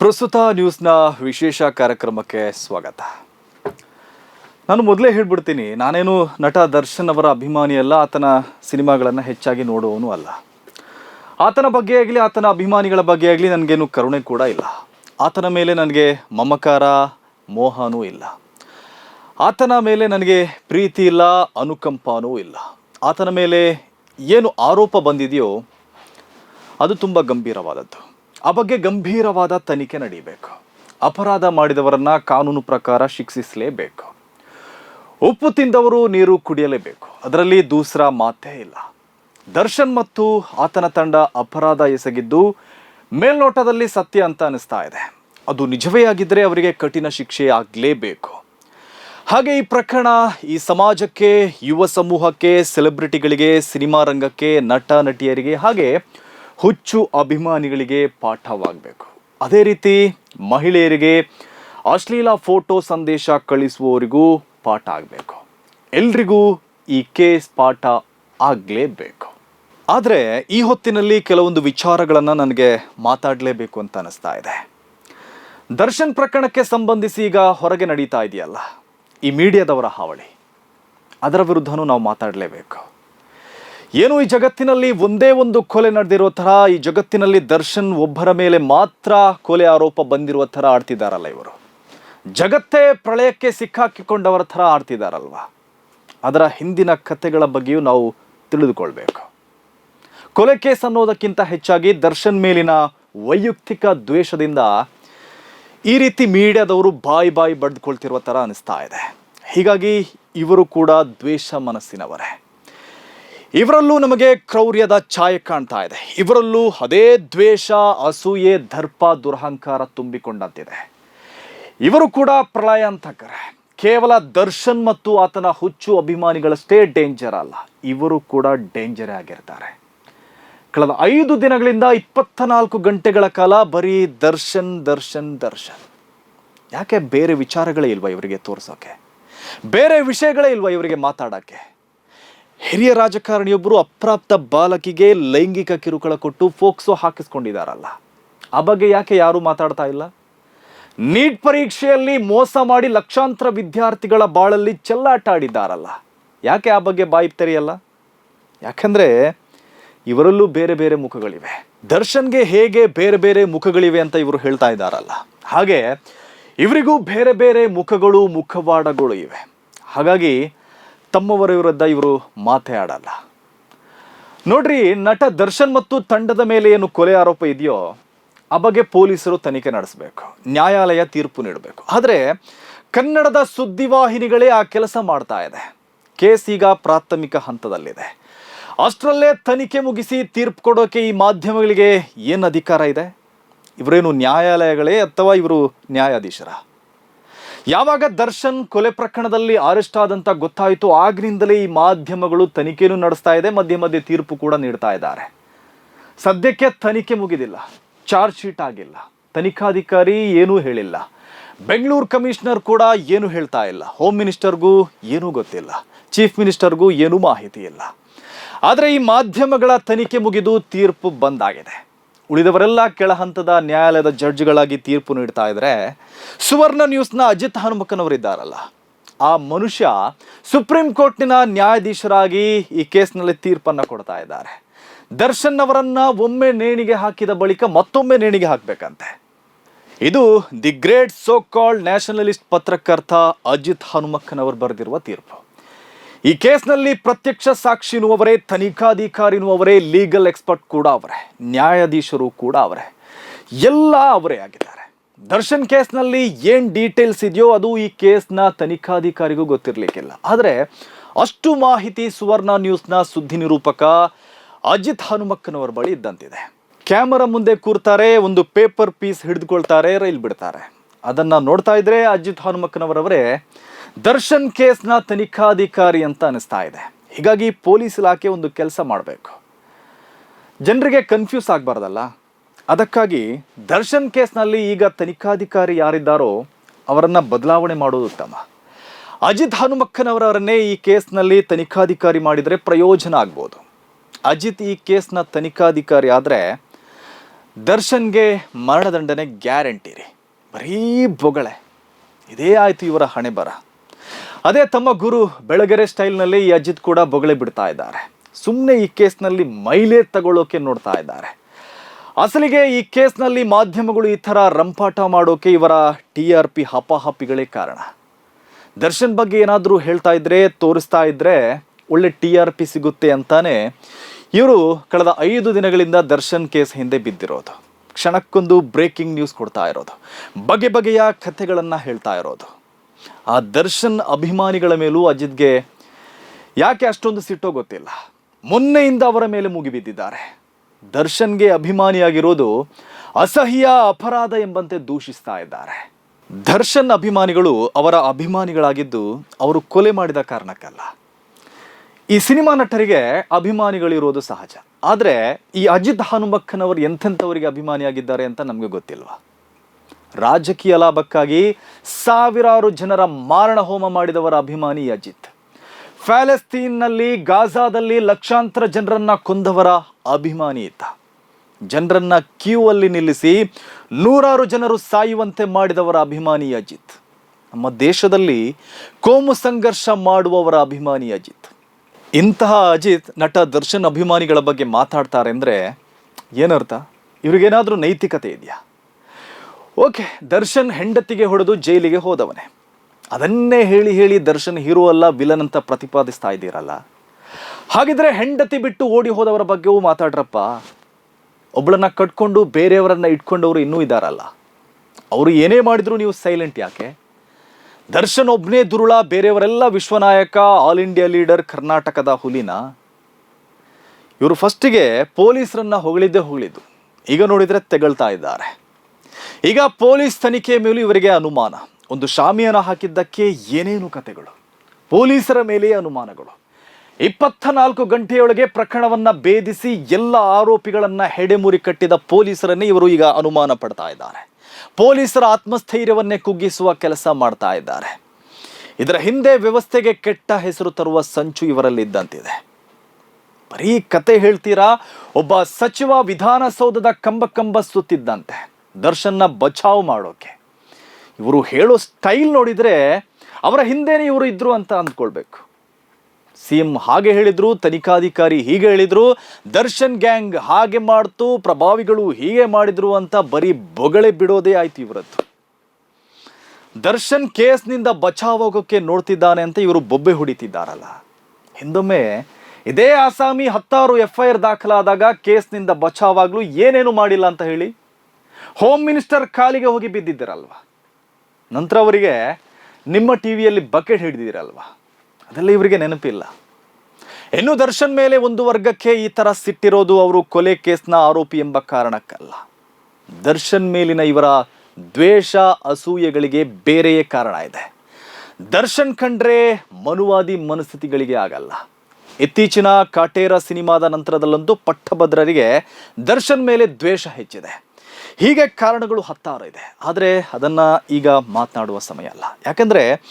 ಪ್ರಸ್ತುತ ನ್ಯೂಸ್ನ ವಿಶೇಷ ಕಾರ್ಯಕ್ರಮಕ್ಕೆ ಸ್ವಾಗತ. ನಾನು ಮೊದಲೇ ಹೇಳ್ಬಿಡ್ತೀನಿ, ನಾನೇನು ನಟ ದರ್ಶನ್ ಅವರ ಅಭಿಮಾನಿ ಅಲ್ಲ ಆತನ ಸಿನಿಮಾಗಳನ್ನು ಹೆಚ್ಚಾಗಿ ನೋಡುವವನು ಅಲ್ಲ. ಆತನ ಬಗ್ಗೆ ಆಗಲಿ, ಆತನ ಅಭಿಮಾನಿಗಳ ಬಗ್ಗೆ ಆಗಲಿ ನನಗೇನು ಕರುಣೆ ಕೂಡ ಇಲ್ಲ. ಆತನ ಮೇಲೆ ನನಗೆ ಮಮಕಾರ, ಮೋಹನೂ ಇಲ್ಲ. ಆತನ ಮೇಲೆ ನನಗೆ ಪ್ರೀತಿ ಇಲ್ಲ, ಅನುಕಂಪನೂ ಇಲ್ಲ. ಆತನ ಮೇಲೆ ಏನು ಆರೋಪ ಬಂದಿದೆಯೋ, ಅದು ತುಂಬ ಗಂಭೀರವಾದದ್ದು. ಆ ಬಗ್ಗೆ ಗಂಭೀರವಾದ ತನಿಖೆ ನಡೀಬೇಕು. ಅಪರಾಧ ಮಾಡಿದವರನ್ನ ಕಾನೂನು ಪ್ರಕಾರ ಶಿಕ್ಷಿಸಲೇಬೇಕು. ಉಪ್ಪು ತಿಂದವರು ನೀರು ಕುಡಿಯಲೇಬೇಕು. ಅದರಲ್ಲಿ ದೂಸರ ಮಾತೇ ಇಲ್ಲ. ದರ್ಶನ್ ಮತ್ತು ಆತನ ತಂಡ ಅಪರಾಧ ಎಸಗಿದ್ದು ಮೇಲ್ನೋಟದಲ್ಲಿ ಸತ್ಯ ಅಂತ ಅನಿಸ್ತಾ ಇದೆ. ಅದು ನಿಜವೇ ಆಗಿದ್ದರೆ ಅವರಿಗೆ ಕಠಿಣ ಶಿಕ್ಷೆ ಆಗಲೇಬೇಕು. ಹಾಗೆ ಈ ಪ್ರಕರಣ ಈ ಸಮಾಜಕ್ಕೆ, ಯುವ ಸಮೂಹಕ್ಕೆ, ಸೆಲೆಬ್ರಿಟಿಗಳಿಗೆ, ಸಿನಿಮಾ ರಂಗಕ್ಕೆ, ನಟ, ನಟಿಯರಿಗೆ ಹಾಗೆ ಹುಚ್ಚು ಅಭಿಮಾನಿಗಳಿಗೆ ಪಾಠವಾಗಬೇಕು. ಅದೇ ರೀತಿ ಮಹಿಳೆಯರಿಗೆ ಅಶ್ಲೀಲ ಫೋಟೋ ಸಂದೇಶ ಕಳಿಸುವವರಿಗೂ ಪಾಠ ಆಗಬೇಕು. ಎಲ್ರಿಗೂ ಈ ಕೇಸ್ ಪಾಠ ಆಗಲೇಬೇಕು. ಆದರೆ ಈ ಹೊತ್ತಿನಲ್ಲಿ ಕೆಲವೊಂದು ವಿಚಾರಗಳನ್ನು ನನಗೆ ಮಾತಾಡಲೇಬೇಕು ಅಂತ ಅನಿಸ್ತಾ ಇದೆ. ದರ್ಶನ್ ಪ್ರಕರಣಕ್ಕೆ ಸಂಬಂಧಿಸಿ ಈಗ ಹೊರಗೆ ನಡೀತಾ ಇದೆಯಲ್ಲ? ಈ ಮೀಡಿಯಾದವರ ಹಾವಳಿ. ಅದರ ವಿರುದ್ಧನೂ ನಾವು ಮಾತಾಡಲೇಬೇಕು. ಏನು ಈ ಜಗತ್ತಿನಲ್ಲಿ ಒಂದೇ ಒಂದು ಕೊಲೆ ನಡೆದಿರೋ ಥರ, ಈ ಜಗತ್ತಿನಲ್ಲಿ ದರ್ಶನ್ ಒಬ್ಬರ ಮೇಲೆ ಮಾತ್ರ ಕೊಲೆ ಆರೋಪ ಬಂದಿರುವ ಥರ ಆಡ್ತಿದ್ದಾರಲ್ಲ ಇವರು. ಜಗತ್ತೇ ಪ್ರಳಯಕ್ಕೆ ಸಿಕ್ಕಾಕಿಕೊಂಡವರ ಥರ ಆಡ್ತಿದ್ದಾರಲ್ವ ಅದರ ಹಿಂದಿನ ಕಥೆಗಳ ಬಗ್ಗೆಯೂ ನಾವು ತಿಳಿದುಕೊಳ್ಬೇಕು. ಕೊಲೆ ಕೇಸ್ ಅನ್ನೋದಕ್ಕಿಂತ ಹೆಚ್ಚಾಗಿ ದರ್ಶನ್ ಮೇಲಿನ ವೈಯಕ್ತಿಕ ದ್ವೇಷದಿಂದ ಈ ರೀತಿ ಮೀಡಿಯಾದವರು ಬಾಯಿ ಬಾಯಿ ಬಡ್ದುಕೊಳ್ತಿರುವ ಥರ ಅನಿಸ್ತಾ ಇದೆ. ಹೀಗಾಗಿ ಇವರು ಕೂಡ ದ್ವೇಷ ಮನಸ್ಸಿನವರೇ. ಇವರಲ್ಲೂ ನಮಗೆ ಕ್ರೌರ್ಯದ ಛಾಯೆ ಕಾಣ್ತಾ ಇದೆ. ಇವರಲ್ಲೂ ಅದೇ ದ್ವೇಷ, ಅಸೂಯೆ, ದರ್ಪ, ದುರಹಂಕಾರ ತುಂಬಿಕೊಂಡಂತಿದೆ. ಇವರು ಕೂಡ ಪ್ರಳಯ ಅಂತಕರೆ ಕೇವಲ ದರ್ಶನ್ ಮತ್ತು ಆತನ ಹುಚ್ಚು ಅಭಿಮಾನಿಗಳಷ್ಟೇ ಡೇಂಜರ್ ಅಲ್ಲ. ಇವರು ಕೂಡ ಡೇಂಜರೇ ಆಗಿರ್ತಾರೆ. ಕಳೆದ ಐದು ದಿನಗಳಿಂದ ಇಪ್ಪತ್ತ ನಾಲ್ಕು ಗಂಟೆಗಳ ಕಾಲ ಬರೀ ದರ್ಶನ್ ದರ್ಶನ್ ದರ್ಶನ್. ಯಾಕೆ ಬೇರೆ ವಿಚಾರಗಳೇ ಇಲ್ವಾ ಇವರಿಗೆ ತೋರಿಸೋಕೆ? ಬೇರೆ ವಿಷಯಗಳೇ ಇಲ್ವಾ ಇವರಿಗೆ ಮಾತಾಡೋಕ್ಕೆ ಹಿರಿಯ ರಾಜಕಾರಣಿಯೊಬ್ಬರು ಅಪ್ರಾಪ್ತ ಬಾಲಕಿಗೆ ಲೈಂಗಿಕ ಕಿರುಕುಳ ಕೊಟ್ಟು ಫೋಕ್ಸೋ ಹಾಕಿಸ್ಕೊಂಡಿದ್ದಾರಲ್ಲ. ಆ ಬಗ್ಗೆ ಯಾಕೆ ಯಾರೂ ಮಾತಾಡ್ತಾ ಇಲ್ಲ? ನೀಟ್ ಪರೀಕ್ಷೆಯಲ್ಲಿ ಮೋಸ ಮಾಡಿ ಲಕ್ಷಾಂತರ ವಿದ್ಯಾರ್ಥಿಗಳ ಬಾಳಲ್ಲಿ ಚೆಲ್ಲಾಟ ಆಡಿದ್ದಾರಲ್ಲ. ಯಾಕೆ ಆ ಬಗ್ಗೆ ಬಾಯಿ ತೆರೆಯಲ್ಲ? ಯಾಕಂದ್ರೆ ಇವರಲ್ಲೂ ಬೇರೆ ಬೇರೆ ಮುಖಗಳಿವೆ. ದರ್ಶನ್ಗೆ ಹೇಗೆ ಬೇರೆ ಬೇರೆ ಮುಖಗಳಿವೆ ಅಂತ ಇವರು ಹೇಳ್ತಾ ಇದ್ದಾರಲ್ಲ. ಹಾಗೆ ಇವರಿಗೂ ಬೇರೆ ಬೇರೆ ಮುಖಗಳು, ಮುಖವಾಡಗಳು ಇವೆ. ಹಾಗಾಗಿ ತಮ್ಮವರ ವಿರುದ್ಧ ಇವರು ಮಾತೇ ಆಡಲ್ಲ. ನೋಡ್ರಿ, ನಟ ದರ್ಶನ್ ಮತ್ತು ತಂಡದ ಮೇಲೆ ಏನು ಕೊಲೆ ಆರೋಪ ಇದೆಯೋ, ಆ ಬಗ್ಗೆ ಪೊಲೀಸರು ತನಿಖೆ ನಡೆಸಬೇಕು. ನ್ಯಾಯಾಲಯ ತೀರ್ಪು ನೀಡಬೇಕು. ಆದರೆ, ಕನ್ನಡದ ಸುದ್ದಿವಾಹಿನಿಗಳೇ ಆ ಕೆಲಸ ಮಾಡ್ತಾ ಇದೆ. ಕೇಸ್ ಈಗ ಪ್ರಾಥಮಿಕ ಹಂತದಲ್ಲಿದೆ. ಅಷ್ಟರಲ್ಲೇ ತನಿಖೆ ಮುಗಿಸಿ ತೀರ್ಪು ಕೊಡೋಕೆ ಈ ಮಾಧ್ಯಮಗಳಿಗೆ ಏನು ಅಧಿಕಾರ ಇದೆ? ಇವರೇನು ನ್ಯಾಯಾಲಯಗಳೇ ಅಥವಾ ಇವರು ನ್ಯಾಯಾಧೀಶರ? ಯಾವಾಗ ದರ್ಶನ್ ಕೊಲೆ ಪ್ರಕರಣದಲ್ಲಿ ಅರೆಸ್ಟ್ ಆದಂತ ಗೊತ್ತಾಯಿತು ಆಗಿನಿಂದಲೇ ಈ ಮಾಧ್ಯಮಗಳು ತನಿಖೆನೂ ನಡೆಸ್ತಾ ಇದೆ, ಮಧ್ಯೆ ಮಧ್ಯೆ ತೀರ್ಪು ಕೂಡ ನೀಡ್ತಾ ಇದ್ದಾರೆ. ಸದ್ಯಕ್ಕೆ ತನಿಖೆ ಮುಗಿದಿಲ್ಲ ಚಾರ್ಜ್ ಶೀಟ್ ಆಗಿಲ್ಲ, ತನಿಖಾಧಿಕಾರಿ ಏನೂ ಹೇಳಿಲ್ಲ, ಬೆಂಗಳೂರು ಕಮಿಷನರ್ ಕೂಡ ಏನು ಹೇಳ್ತಾ ಇಲ್ಲ ಹೋಮ್ ಮಿನಿಸ್ಟರ್ಗೂ ಏನೂ ಗೊತ್ತಿಲ್ಲ ಚೀಫ್ ಮಿನಿಸ್ಟರ್ಗೂ ಏನೂ ಮಾಹಿತಿ ಇಲ್ಲ. ಆದರೆ ಈ ಮಾಧ್ಯಮಗಳ ತನಿಖೆ ಮುಗಿದು ತೀರ್ಪು ಬಂದಾಗಿದೆ. ಉಳಿದವರೆಲ್ಲ ಕೆಳ ಹಂತದ ನ್ಯಾಯಾಲಯದ ಜಡ್ಜ್ಗಳಾಗಿ ತೀರ್ಪು ನೀಡ್ತಾ ಇದ್ರೆ ಸುವರ್ಣ ನ್ಯೂಸ್ನ ಅಜಿತ್ ಹನುಮಕ್ಕನವರಿದ್ದಾರಲ್ಲ. ಆ ಮನುಷ್ಯ ಸುಪ್ರೀಂ ಕೋರ್ಟ್ನ ನ್ಯಾಯಾಧೀಶರಾಗಿ ಈ ಕೇಸ್ನಲ್ಲಿ ತೀರ್ಪನ್ನು ಕೊಡ್ತಾ ಇದ್ದಾರೆ. ದರ್ಶನ್ ಅವರನ್ನ ಒಮ್ಮೆ ನೇಣಿಗೆ ಹಾಕಿದ ಬಳಿಕ ಮತ್ತೊಮ್ಮೆ ನೇಣಿಗೆ ಹಾಕಬೇಕಂತೆ. ಇದು the great so called nationalist ಪತ್ರಕರ್ತ ಅಜಿತ್ ಹನುಮಕ್ಕನವರು ಬರೆದಿರುವ ತೀರ್ಪು. ಈ ಕೇಸ್ನಲ್ಲಿ ಪ್ರತ್ಯಕ್ಷ ಸಾಕ್ಷಿನೂ ಅವರೇ ತನಿಖಾಧಿಕಾರಿನೂ ಅವರೇ ಲೀಗಲ್ ಎಕ್ಸ್ಪರ್ಟ್ ಕೂಡ ಅವರೇ, ನ್ಯಾಯಾಧೀಶರು ಕೂಡ ಅವರೇ, ಎಲ್ಲ ಅವರೇ ಆಗಿದ್ದಾರೆ. ದರ್ಶನ್ ಕೇಸ್ನಲ್ಲಿ ಏನು ಡೀಟೇಲ್ಸ್ ಇದೆಯೋ ಅದು ಈ ಕೇಸ್ನ ತನಿಖಾಧಿಕಾರಿಗೂ ಗೊತ್ತಿರಲಿಕ್ಕಿಲ್ಲ. ಆದರೆ ಅಷ್ಟು ಮಾಹಿತಿ ಸುವರ್ಣ ನ್ಯೂಸ್ನ ಸುದ್ದಿ ನಿರೂಪಕ ಅಜಿತ್ ಹನುಮಕ್ಕನವರ ಬಳಿ ಇದ್ದಂತಿದೆ. ಕ್ಯಾಮರಾ ಮುಂದೆ ಕೂರ್ತಾರೆ, ಒಂದು ಪೇಪರ್ ಪೀಸ್ ಹಿಡಿದುಕೊಳ್ತಾರೆ, ರೈಲ್ ಬಿಡ್ತಾರೆ. ಅದನ್ನ ನೋಡ್ತಾ ಇದ್ರೆ ಅಜಿತ್ ಹನುಮಕ್ಕನವರವರೇ ದರ್ಶನ್ ಕೇಸ್ನ ತನಿಖಾಧಿಕಾರಿ ಅಂತ ಅನಿಸ್ತಾ ಇದೆ. ಹೀಗಾಗಿ ಪೊಲೀಸ್ ಇಲಾಖೆ ಒಂದು ಕೆಲಸ ಮಾಡಬೇಕು. ಜನರಿಗೆ ಕನ್ಫ್ಯೂಸ್ ಆಗಬಾರ್ದಲ್ಲ. ಅದಕ್ಕಾಗಿ ದರ್ಶನ್ ಕೇಸ್ನಲ್ಲಿ ಈಗ ತನಿಖಾಧಿಕಾರಿ ಯಾರಿದ್ದಾರೋ ಅವರನ್ನು ಬದಲಾವಣೆ ಮಾಡೋದು ಉತ್ತಮ. ಅಜಿತ್ ಹನುಮಕ್ಕನವರವರನ್ನೇ ಈ ಕೇಸ್ನಲ್ಲಿ ತನಿಖಾಧಿಕಾರಿ ಮಾಡಿದರೆ ಪ್ರಯೋಜನ ಆಗ್ಬೋದು. ಅಜಿತ್ ಈ ಕೇಸ್ನ ತನಿಖಾಧಿಕಾರಿ ಆದರೆ ದರ್ಶನ್ಗೆ ಮರಣದಂಡನೆ ಗ್ಯಾರಂಟಿ ರೀ. ಬರೀ ಬೊಗಳೆ. ಇದೇ ಆಯಿತು ಇವರ ಹಣೆ ಬರ ಅದೇ ತಮ್ಮ ಗುರು ಬೆಳಗೆರೆ ಸ್ಟೈಲ್ನಲ್ಲಿ ಈ ಅಜಿತ್ ಕೂಡ ಬೊಗಳೆ ಬಿಡ್ತಾ ಇದ್ದಾರೆ. ಸುಮ್ಮನೆ ಈ ಕೇಸ್ನಲ್ಲಿ ಮೈಲೇ ತಗೊಳ್ಳೋಕೆ ನೋಡ್ತಾ ಇದ್ದಾರೆ. ಅಸಲಿಗೆ ಈ ಕೇಸ್ನಲ್ಲಿ ಮಾಧ್ಯಮಗಳು ಈ ಥರ ರಂಪಾಟ ಮಾಡೋಕೆ ಇವರ ಟಿ ಆರ್ ಪಿ ಹಪಾಹಪಿಗಳೇ ಕಾರಣ. ದರ್ಶನ್ ಬಗ್ಗೆ ಏನಾದರೂ ಹೇಳ್ತಾ ಇದ್ರೆ, ತೋರಿಸ್ತಾ ಇದ್ರೆ ಒಳ್ಳೆ ಟಿ ಆರ್ ಪಿ ಸಿಗುತ್ತೆ ಅಂತಾನೆ ಇವರು ಕಳೆದ ಐದು ದಿನಗಳಿಂದ ದರ್ಶನ್ ಕೇಸ್ ಹಿಂದೆ ಬಿದ್ದಿರೋದು. ಕ್ಷಣಕ್ಕೊಂದು ಬ್ರೇಕಿಂಗ್ ನ್ಯೂಸ್ ಕೊಡ್ತಾ ಇರೋದು. ಬಗೆ ಬಗೆಯ ಕಥೆಗಳನ್ನು ಹೇಳ್ತಾ ಇರೋದು. ಆ ದರ್ಶನ್ ಅಭಿಮಾನಿಗಳ ಮೇಲೂ ಅಜಿತ್ಗೆ ಯಾಕೆ ಅಷ್ಟೊಂದು ಸಿಟ್ಟೋ ಗೊತ್ತಿಲ್ಲ. ಮೊನ್ನೆಯಿಂದ ಅವರ ಮೇಲೆ ಮುಗಿಬಿದ್ದಿದ್ದಾರೆ ದರ್ಶನ್ಗೆ ಅಭಿಮಾನಿಯಾಗಿರೋದು ಅಸಹ್ಯ, ಅಪರಾಧ ಎಂಬಂತೆ ದೂಷಿಸ್ತಾ ಇದ್ದಾರೆ. ದರ್ಶನ್ ಅಭಿಮಾನಿಗಳು ಅವರ ಅಭಿಮಾನಿಗಳಾಗಿದ್ದು ಅವರು ಕೊಲೆ ಮಾಡಿದ ಕಾರಣಕ್ಕಲ್ಲ. ಈ ಸಿನಿಮಾ ನಟರಿಗೆ ಅಭಿಮಾನಿಗಳಿರೋದು ಸಹಜ. ಆದರೆ ಈ ಅಜಿತ್ ಹಾನುಮಕ್ಕನವರು ಎಂಥೆಂಥವರಿಗೆ ಅಭಿಮಾನಿಯಾಗಿದ್ದಾರೆ ಅಂತ ನಮಗೆ ಗೊತ್ತಿಲ್ವಾ? ರಾಜಕೀಯ ಲಾಭಕ್ಕಾಗಿ ಸಾವಿರಾರು ಜನರ ಮಾರಣ ಹೋಮ ಮಾಡಿದವರ ಅಭಿಮಾನಿ ಅಜಿತ್. ಫ್ಯಾಲೆಸ್ತೀನ್ನಲ್ಲಿ ಗಾಜಾದಲ್ಲಿ ಲಕ್ಷಾಂತರ ಜನರನ್ನ ಕೊಂದವರ ಅಭಿಮಾನಿ ಇದ್ದ ಜನರನ್ನ ಕ್ಯೂ ಅಲ್ಲಿ ನಿಲ್ಲಿಸಿ ನೂರಾರು ಜನರು ಸಾಯುವಂತೆ ಮಾಡಿದವರ ಅಭಿಮಾನಿ ಅಜಿತ್. ನಮ್ಮ ದೇಶದಲ್ಲಿ ಕೋಮು ಸಂಘರ್ಷ ಮಾಡುವವರ ಅಭಿಮಾನಿ ಅಜಿತ್. ಇಂತಹ ಅಜಿತ್ ನಟ ದರ್ಶನ್ ಅಭಿಮಾನಿಗಳ ಬಗ್ಗೆ ಮಾತಾಡ್ತಾರೆ ಅಂದರೆ ಏನರ್ಥ? ಇವ್ರಿಗೇನಾದರೂ ನೈತಿಕತೆ ಇದೆಯಾ? ಓಕೆ, ದರ್ಶನ್ ಹೆಂಡತಿಗೆ ಹೊಡೆದು ಜೈಲಿಗೆ ಹೋದವನೇ. ಅದನ್ನೇ ಹೇಳಿ ಹೇಳಿ ದರ್ಶನ್ ಹೀರೋ ಅಲ್ಲ, ವಿಲನ್ ಅಂತ ಪ್ರತಿಪಾದಿಸ್ತಾ ಇದ್ದೀರಲ್ಲ. ಹಾಗಿದ್ರೆ ಹೆಂಡತಿ ಬಿಟ್ಟು ಓಡಿ ಹೋದವರ ಬಗ್ಗೆಯೂ ಮಾತಾಡ್ರಪ್ಪ. ಒಬ್ಬಳನ್ನ ಕಟ್ಕೊಂಡು ಬೇರೆಯವರನ್ನ ಇಟ್ಕೊಂಡವರು ಇನ್ನೂ ಇದ್ದಾರಲ್ಲ ಅವರು ಏನೇ ಮಾಡಿದ್ರು ನೀವು ಸೈಲೆಂಟ್ ಯಾಕೆ? ದರ್ಶನ್ ಒಬ್ಬನೇ ದುರುಳ, ಬೇರೆಯವರೆಲ್ಲ ವಿಶ್ವನಾಯಕ, ಆಲ್ ಇಂಡಿಯಾ ಲೀಡರ್ ಕರ್ನಾಟಕದ ಹುಲಿನ? ಇವರು ಫಸ್ಟಿಗೆ ಪೊಲೀಸರನ್ನ ಹೊಗಳಿದ್ದೇ ಹೊಗಳಿದ್ದು. ಈಗ ನೋಡಿದ್ರೆ ತೆಗಳ್ತಾ ಇದ್ದಾರೆ. ಈಗ ಪೊಲೀಸ್ ತನಿಖೆ ಮೇಲೂ ಇವರಿಗೆ ಅನುಮಾನ. ಒಂದು ಶಾಮಿಯಾನ ಹಾಕಿದ್ದಕ್ಕೆ ಏನೇನು ಕತೆಗಳು? ಪೊಲೀಸರ ಮೇಲೆಯೇ ಅನುಮಾನಗಳು. ಇಪ್ಪತ್ತ ನಾಲ್ಕು ಗಂಟೆಯೊಳಗೆ ಪ್ರಕರಣವನ್ನ ಭೇದಿಸಿ ಎಲ್ಲ ಆರೋಪಿಗಳನ್ನ ಹೆಡೆಮುರಿ ಕಟ್ಟಿದ ಪೊಲೀಸರನ್ನೇ ಇವರು ಈಗ ಅನುಮಾನ ಪಡ್ತಾ ಇದ್ದಾರೆ. ಪೊಲೀಸರ ಆತ್ಮಸ್ಥೈರ್ಯವನ್ನೇ ಕುಗ್ಗಿಸುವ ಕೆಲಸ ಮಾಡ್ತಾ ಇದ್ದಾರೆ. ಇದರ ಹಿಂದೆ ವ್ಯವಸ್ಥೆಗೆ ಕೆಟ್ಟ ಹೆಸರು ತರುವ ಸಂಚು ಇವರಲ್ಲಿದ್ದಂತಿದೆ ಬರೀ ಕತೆ ಹೇಳ್ತೀರಾ? ಒಬ್ಬ ಸಚಿವ ವಿಧಾನಸೌಧದ ಕಂಬ ಕಂಬ ಸುತ್ತಿದ್ದಂತೆ. ದರ್ಶನ್ನ ಬಚಾವ್ ಮಾಡೋಕೆ. ಇವರು ಹೇಳೋ ಸ್ಟೈಲ್ ನೋಡಿದರೆ ಅವರ ಹಿಂದೆನೇ ಇವರು ಇದ್ದರು ಅಂತ ಅಂದ್ಕೊಳ್ಬೇಕು. ಸಿ ಎಂ ಹಾಗೆ ಹೇಳಿದರು, ತನಿಖಾಧಿಕಾರಿ ಹೀಗೆ ಹೇಳಿದರು, ದರ್ಶನ್ ಗ್ಯಾಂಗ್ ಹಾಗೆ ಮಾಡ್ತು, ಪ್ರಭಾವಿಗಳು ಹೀಗೆ ಮಾಡಿದರು ಅಂತ ಬರೀ ಬೊಗಳೆ ಬಿಡೋದೇ ಆಯ್ತು ಇವರದ್ದು. ದರ್ಶನ್ ಕೇಸ್ನಿಂದ ಬಚಾವಾಗೋಕೆ ನೋಡ್ತಿದ್ದಾನೆ ಅಂತ ಇವರು ಬೊಬ್ಬೆ ಹೊಡಿತಿದ್ದಾರಲ್ಲ. ಹಿಂದೊಮ್ಮೆ ಇದೇ ಆಸಾಮಿ ಹತ್ತಾರು ಎಫ್ ಐ ಆರ್ ದಾಖಲಾದಾಗ ಕೇಸ್ನಿಂದ ಬಚಾವಾಗಲು ಏನೇನು ಮಾಡಿಲ್ಲ ಅಂತ ಹೇಳಿ? ಹೋಮ್ ಮಿನಿಸ್ಟರ್ ಕಾಲಿಗೆ ಹೋಗಿ ಬಿದ್ದಿದ್ದರಲ್ವಾ? ನಂತರ ಅವರಿಗೆ ನಿಮ್ಮ ಟಿ ವಿಯಲ್ಲಿ ಬಕೆಟ್ ಹಿಡಿದಿರಲ್ವಾ ಅದೆಲ್ಲ ಇವರಿಗೆ ನೆನಪಿಲ್ಲ. ಇನ್ನು ದರ್ಶನ್ ಮೇಲೆ ಒಂದು ವರ್ಗಕ್ಕೆ ಈ ಥರ ಸಿಟ್ಟಿರೋದು ಅವರು ಕೊಲೆ ಕೇಸ್ನ ಆರೋಪಿ ಎಂಬ ಕಾರಣಕ್ಕಲ್ಲ. ದರ್ಶನ್ ಮೇಲಿನ ಇವರ ದ್ವೇಷ, ಅಸೂಯೆಗಳಿಗೆ ಬೇರೆಯೇ ಕಾರಣ ಇದೆ. ದರ್ಶನ್ ಕಂಡ್ರೆ ಮನುವಾದಿ ಮನಸ್ಥಿತಿಗಳಿಗೆ ಆಗಲ್ಲ. ಇತ್ತೀಚಿನ ಕಾಟೇರ ಸಿನಿಮಾದ ನಂತರದಲ್ಲಂತೂ ಪಟ್ಟಭದ್ರರಿಗೆ ದರ್ಶನ್ ಮೇಲೆ ದ್ವೇಷ ಹೆಚ್ಚಿದೆ. ಹೀಗೆ ಕಾರಣಗಳು ಹತ್ತಾರು ಇದೆ. ಆದರೆ ಅದನ್ನು ಈಗ ಮಾತನಾಡುವ ಸಮಯ ಅಲ್ಲ. ಯಾಕೆಂದರೆ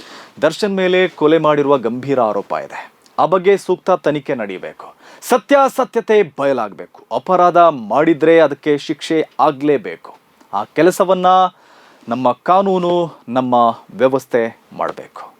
ದರ್ಶನ್ ಮೇಲೆ ಕೊಲೆ ಮಾಡಿರುವ ಗಂಭೀರ ಆರೋಪ ಇದೆ. ಆ ಬಗ್ಗೆ ಸೂಕ್ತ ತನಿಖೆ ನಡೆಯಬೇಕು. ಸತ್ಯಾಸತ್ಯತೆ ಬಯಲಾಗಬೇಕು. ಅಪರಾಧ ಮಾಡಿದರೆ ಅದಕ್ಕೆ ಶಿಕ್ಷೆ ಆಗಲೇಬೇಕು. ಆ ಕೆಲಸವನ್ನು ನಮ್ಮ ಕಾನೂನು, ನಮ್ಮ ವ್ಯವಸ್ಥೆ ಮಾಡಬೇಕು.